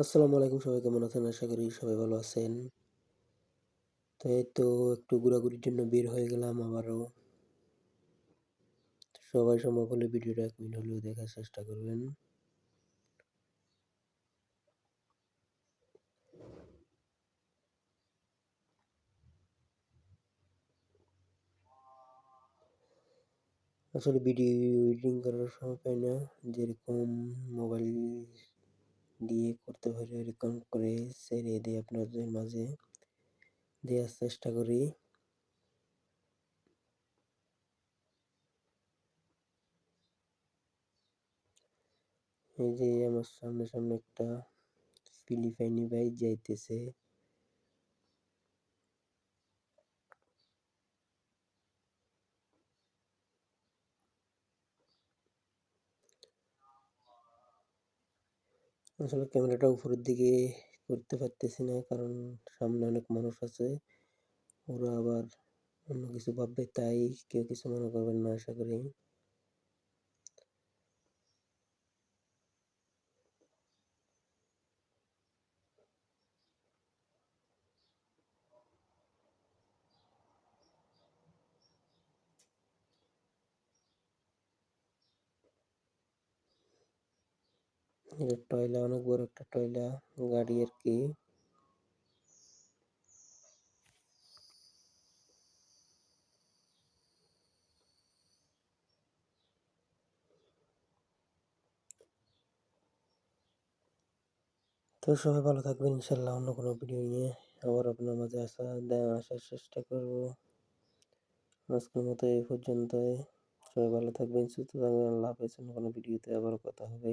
আসসালামু আলাইকুম, সবাই কেমন আছেন? আশা করি সবাই ভালো আছেন। তো এই তো একটু ঘোরাঘুরির জন্য বের হয়ে গেলাম আবারও। সবাই সম্ভব হলে ভিডিওটা এক মিনিট হলেও দেখার চেষ্টা করবেন। আসলে ভিডিও এডিটিং করার সময় পাই না, যেরকম মোবাইল দিয়ে করতে পারি এরকম করে ছেড়ে দিয়ে আপনাদের মাঝে দেওয়ার চেষ্টা করি। এই যে আমার সামনে সামনে একটা ফিলিপাইনি বাইক যাইতেছে। আসলে ক্যামেরাটা উপরের দিকে করতে পারতেছি না, কারণ সামনে অনেক মানুষ আছে। ওরা আবার অন্য কিছু ভাববে, তাই কেউ কিছু মনে করবেন না, আশা করি। টয়লা, অনেক বড় একটা টয়লা গাড়ি আর কি। তো সবাই ভালো থাকবেন, ইনশাল্লাহ অন্য কোনো ভিডিও নিয়ে আবার আপনার মাঝে আসা আসার চেষ্টা করব। আজকের মতো এই পর্যন্তই। সবাই ভালো থাকবেন, সুস্থ থাকবেন, আল্লাহ হাফেজ। অন্য কোনো ভিডিওতে আবার কথা হবে।